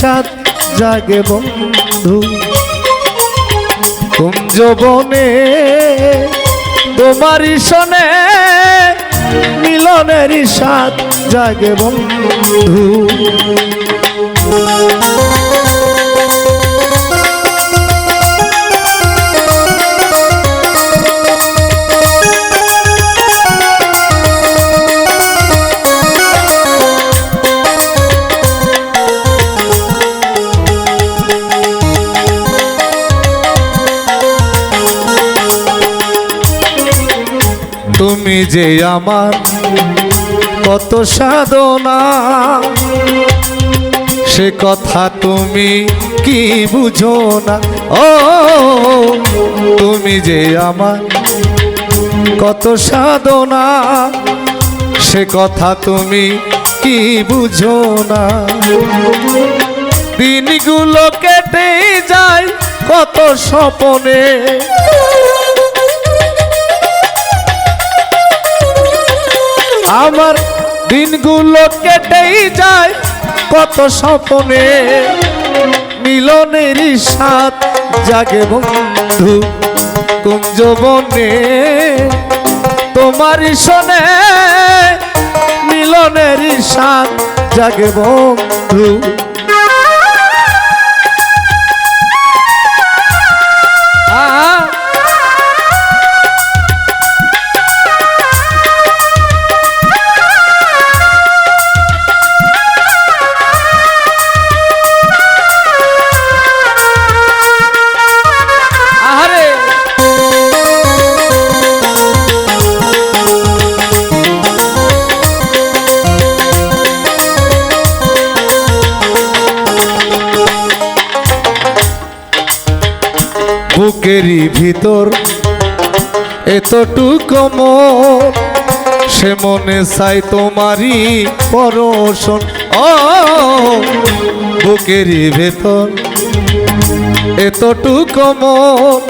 সাত জাগে বন্ধু। জবনে তোমারই শোনে মিলনের সাত জাগে বন্ধু। তুমি যে আমার কত সাধনা, সে কথা তুমি কি বুঝো না? ও, তুমি যে আমার কত সাধনা, সে কথা তুমি কি বুঝো না? দিনগুলো কেটে যায় কত স্বপনে আমার দিনগুলো কেটেই যায়। কত স্বপনে মিলনের সাত জাগে বন্ধু কুঞ্জবনে। তোমার শোনে মিলনের সাত জাগে বন্ধু বুকেরই ভিতর এতটুকু মন সে মনে চাই তোমারই পরশন। ও, বুকেরই ভেতর এতটুকু মন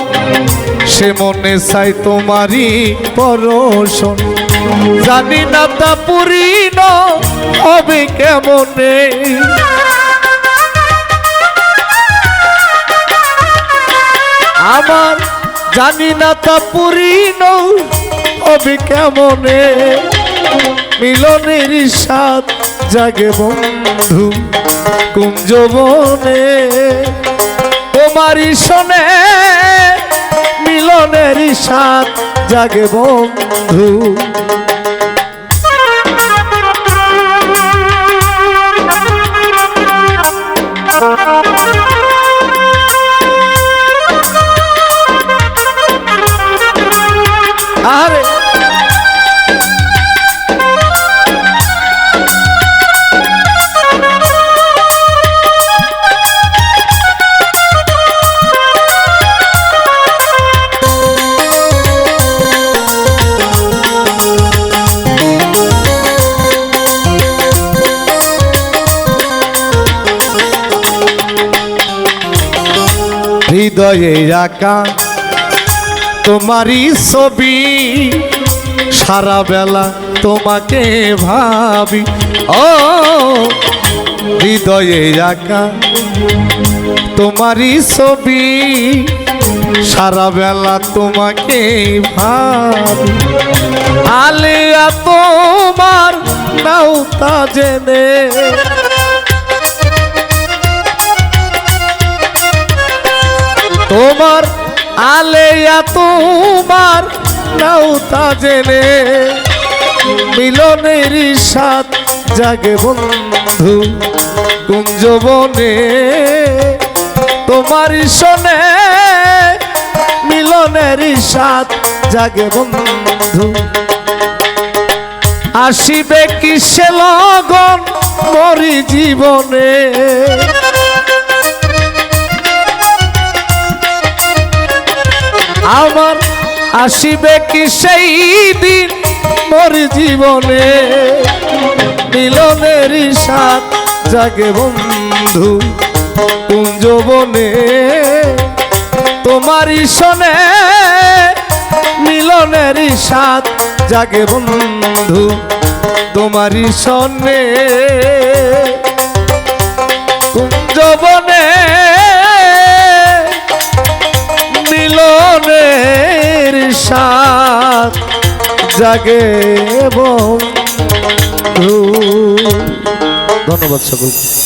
সে মনে চাই তোমারই পরশন। জানি না তা পুরিন হবে কেমনে? আমার জানি না তা পুরিন হবে কেমনে মিলনের সাত জাগে বন্ধু কুঞ্জবনে। তোমারই শোনে মিলনের সাত জাগে বন্ধু হৃদয়ে রাখা তোমারই ছবি। সারা বেলা তোমাকে ভাবি। ও, হৃদয়ে রাখা তোমারই ছবি। সারা বেলা তোমাকে ভাবি। আলিয়া, তোমার নাও তা জেনে। তোমার আলেয়া তোমার নাও তা জেনে। মিলনের সাত জাগে বন্ধু কুঞ্জবনে তোমার শোনে মিলনের সাত জাগে বন্ধু। আসিবে কিসে লগন মরি জীবনে? আমার আসিবে কি সেই দিন মোর জীবনে? মিলনের সাত জাগে বন্ধু কুঞ্জবনে তোমারই শোনে মিলনের সাত জাগে বন্ধু তোমারই শোনে কুঞ্জ সাত জাগে বন্ধু। ধন্যবাদ সকলকে।